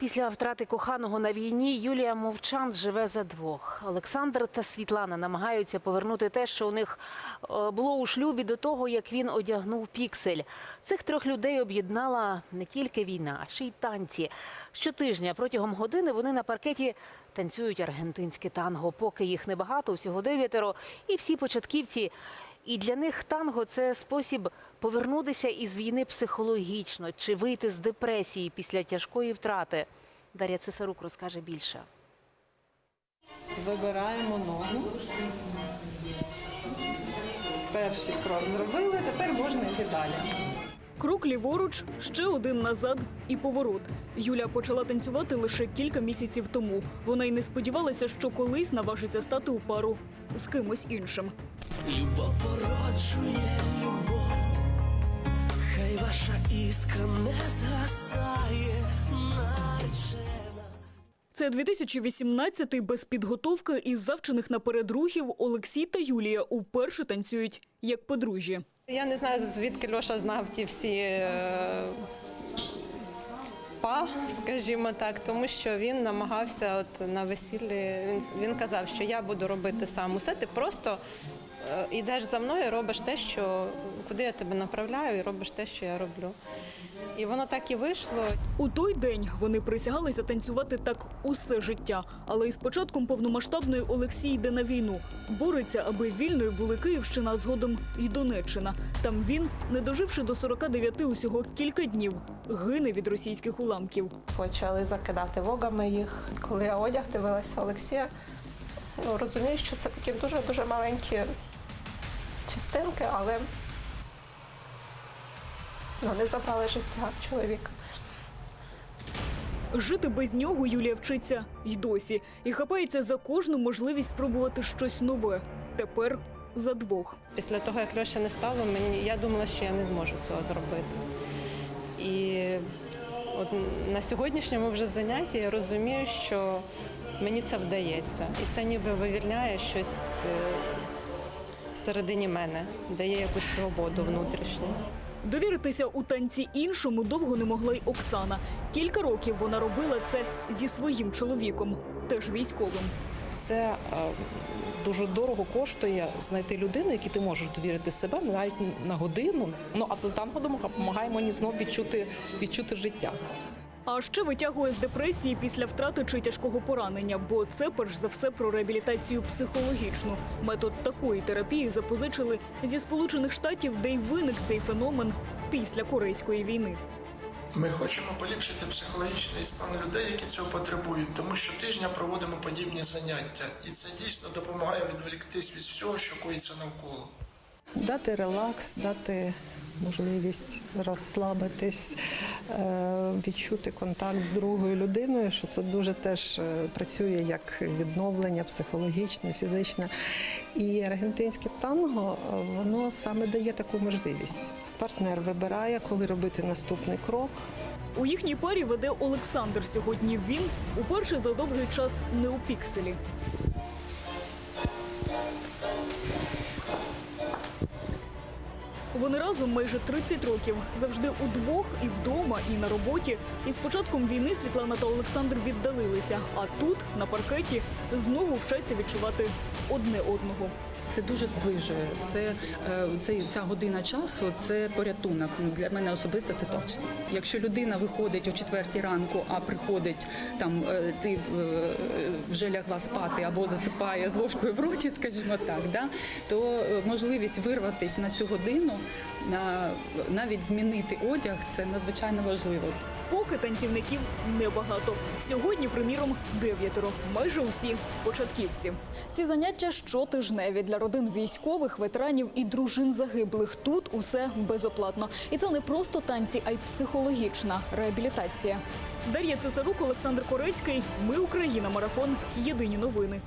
Після втрати коханого на війні Юлія Мовчан живе за двох. Олександр та Світлана намагаються повернути те, що у них е, було у шлюбі до того, як він одягнув піксель. Цих трьох людей об'єднала не тільки війна, а ще й танці. Щотижня протягом години вони на паркеті танцюють аргентинське танго. Поки їх небагато, усього дев'ятеро, і всі початківці. І для них танго це спосіб повернутися із війни психологічно чи вийти з депресії після тяжкої втрати. Дар'я Цесарук розкаже більше. Вибираємо ногу. Перший крок зробили, тепер можна йти далі. Крок ліворуч, ще один назад і поворот. Юля почала танцювати лише кілька місяців тому. Вона й не сподівалася, що колись наважиться стати у пару з кимось іншим. Любов породжує любов, хай ваша іскра не згасає, наречена. Це 2018-й без підготовки із завчених наперед рухів Олексій та Юлія уперше танцюють як подружжя. Я не знаю, звідки Льоша знав ті всі е, па, скажімо так, тому що він намагався от на весіллі. Він, він казав, що я буду робити сам усе. Ти просто йдеш за мною, робиш те, що куди я тебе направляю, і робиш те, що я роблю. І воно так і вийшло. У той день вони присягалися танцювати так усе життя. Але із початком повномасштабної Олексій йде на війну. Бореться, аби вільною були Київщина, а згодом і Донеччина. Там він, не доживши до 49 усього кілька днів, гине від російських уламків. почали закидати вогами їх. Коли я одяг дивилася Олексія, ну, розумію, що це такі дуже-дуже маленькі частинки, але вони забрали життя чоловіка. Жити без нього Юлія вчиться й досі і хапається за кожну можливість спробувати щось нове. Тепер за двох. Після того, як Льоша не стало, мені я думала, що я не зможу цього зробити. І от на сьогоднішньому вже занятті я розумію, що мені це вдається. І це ніби вивільняє щось е, всередині мене, дає якусь свободу внутрішню. Довіритися у танці іншому довго не могла й Оксана. Кілька років вона робила це зі своїм чоловіком, теж військовим. Це е, дуже дорого коштує знайти людину, якій ти можеш довірити себе навіть на годину. Ну а танго допомагає мені знов відчути, відчути життя. А ще витягує з депресії після втрати чи тяжкого поранення, бо це перш за все про реабілітацію психологічну. Метод такої терапії запозичили зі сполучених штатів, де й виник цей феномен після корейської війни. Ми хочемо поліпшити психологічний стан людей, які цього потребують, тому що тижня проводимо подібні заняття, і це дійсно допомагає відволіктись від всього, що коїться навколо. дати релакс, дати можливість розслабитись, е, відчути контакт з другою людиною, що це дуже теж е, працює як відновлення психологічне, фізичне. І аргентинське танго е, воно саме дає таку можливість. Партнер вибирає, коли робити наступний крок. У їхній парі веде Олександр. Сьогодні він уперше за довгий час не у пікселі. Вони разом майже 30 років, завжди удвох і вдома, і на роботі. І з початком війни Світлана та Олександр віддалилися. А тут, на паркеті, знову вчаться відчувати одне одного. Це дуже зближує. Це, е, це ця година часу, це порятунок. Ну, Для мене особисто це точно. Якщо людина виходить о четвертій ранку, а приходить там, е, ти е, вже лягла спати або засипає з ложкою в роті, скажімо так, да, то можливість вирватися на цю годину, на навіть змінити одяг, це надзвичайно важливо. Поки танцівників небагато. Сьогодні, приміром, дев'ятеро. Майже усі початківці. Ці заняття щотижневі для родин військових, ветеранів і дружин загиблих. Тут усе безоплатно. І це не просто танці, а й психологічна реабілітація. Дар'я Цесарук, Олександр Корецький. Ми Україна. Марафон. Єдині новини.